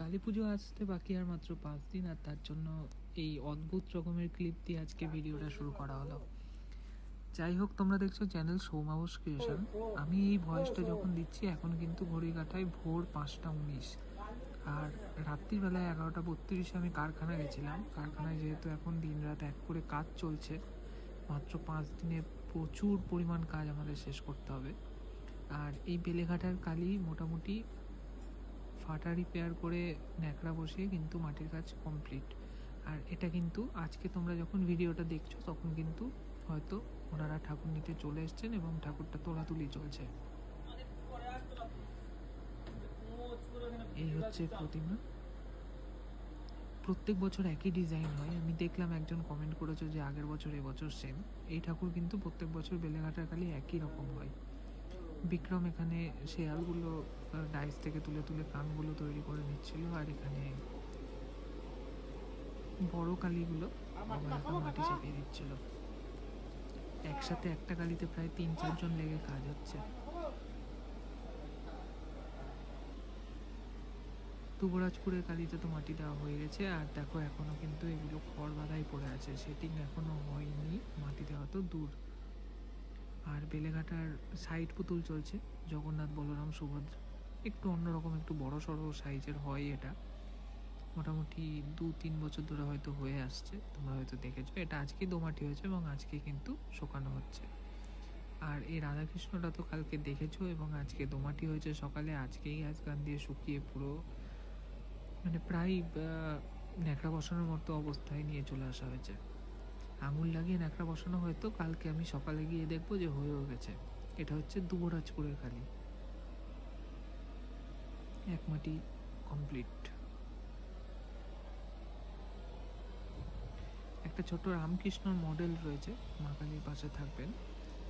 কালী পুজো আসতে বাকি আর মাত্র পাঁচ দিন, আর তার জন্য এই অদ্ভুত রকমের ক্লিপ দিয়ে আজকে ভিডিওটা শুরু করা হলো। যাই হোক, তোমরা দেখছ চ্যানেল সৌমাবস ক্রিয়েশন আমি এই ভয়েসটা যখন দিচ্ছি, এখন কিন্তু ঘড়ি কাটায় ভোর পাঁচটা উনিশ। আর রাত্রিবেলায় এগারোটা বত্রিশে আমি কারখানা গেছিলাম। কারখানায় যেহেতু এখন দিন রাত এক করে কাজ চলছে, মাত্র পাঁচ দিনে প্রচুর পরিমাণ কাজ আমাদের শেষ করতে হবে। আর এই বেলেঘাটার কালি মোটামুটি ফাটা রিপেয়ার করে ন্যাকড়া বসিয়ে কিন্তু মাটির কাজ কমপ্লিট আর এটা কিন্তু আজকে তোমরা যখন ভিডিওটা দেখছ, তখন কিন্তু হয়তো ওনারা ঠাকুর নিতে চলে এসছেন এবং ঠাকুরটা তোলাতুলি চলছে। এই হচ্ছে প্রতিমা। প্রত্যেক বছর একই ডিজাইন হয়। আমি দেখলাম একজন কমেন্ট করেছ যে আগের বছর, এবছর সেম এই ঠাকুর কিন্তু প্রত্যেক বছর বেলেঘাটার কালি একই রকম হয়। বিক্রম এখানে শেয়ালগুলো ডাইস থেকে তুলে তুলে কানগুলো তৈরি করে নিচ্ছিল আর এখানে বড় কালিগুলো মাটি চাপিয়ে দিচ্ছিল। একসাথে একটা কালিতে প্রায় তিন চারজন লেগে কাজ হচ্ছে। তুবরাজপুরের কালিতে তো মাটি দেওয়া হয়ে গেছে আর দেখো এখনও কিন্তু এগুলো খড় বাঁধাই পড়ে আছে। সেটিং এখনও হয়নি মাটি দেওয়া তো দূর। আর বেলেঘাটার সাইড পুতুল চলছে, জগন্নাথ, বলরাম, সুভদ্রা। একটু অন্যরকম, একটু বড় সড়ো সাইজের হয় এটা। মোটামুটি দু, তিন বছর ধরে হয়তো হয়ে আসছে, তোমরা হয়তো দেখেছ। এটা আজকে দোমাটি হয়েছে এবং আজকে কিন্তু শোকানো হচ্ছে। আর এই রাধাকৃষ্ণটা তো কালকে দেখেছ এবং আজকে দোমাটি হয়েছে সকালে, আজকেই গান দিয়ে শুকিয়ে পুরো মানে প্রায় ন্যাকড়া বসানোর মতো অবস্থায় নিয়ে চলে আসা হয়েছে। আঙুল লাগিয়ে ন্যাকড়া বসানো হয়তো, কালকে আমি সকালে গিয়ে দেখব যে হয়েও গেছে। এটা হচ্ছে দুবরাজপুরের কালী এক মাটি কমপ্লিট একটা ছোট রামকৃষ্ণর মডেল রয়েছে, মা কালীর পাশে থাকবেন।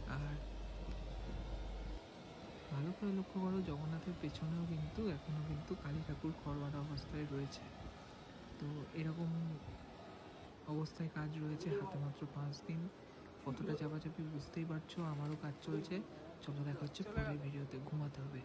আর ভালো করে লক্ষ্য করো, জগন্নাথের পেছনেও কিন্তু, এখনও কিন্তু কালী ঠাকুর খড়বাড়া অবস্থায় রয়েছে। তো এরকম অবস্থায় কাজ রয়েছে, হাতে মাত্র পাঁচ দিন। কতটা চাপাচাপি বুঝতেই পারছ? আমারও কাজ চলছে। চলো দেখা হচ্ছে পরের ভিডিওতে। ঘুমাতে হবে।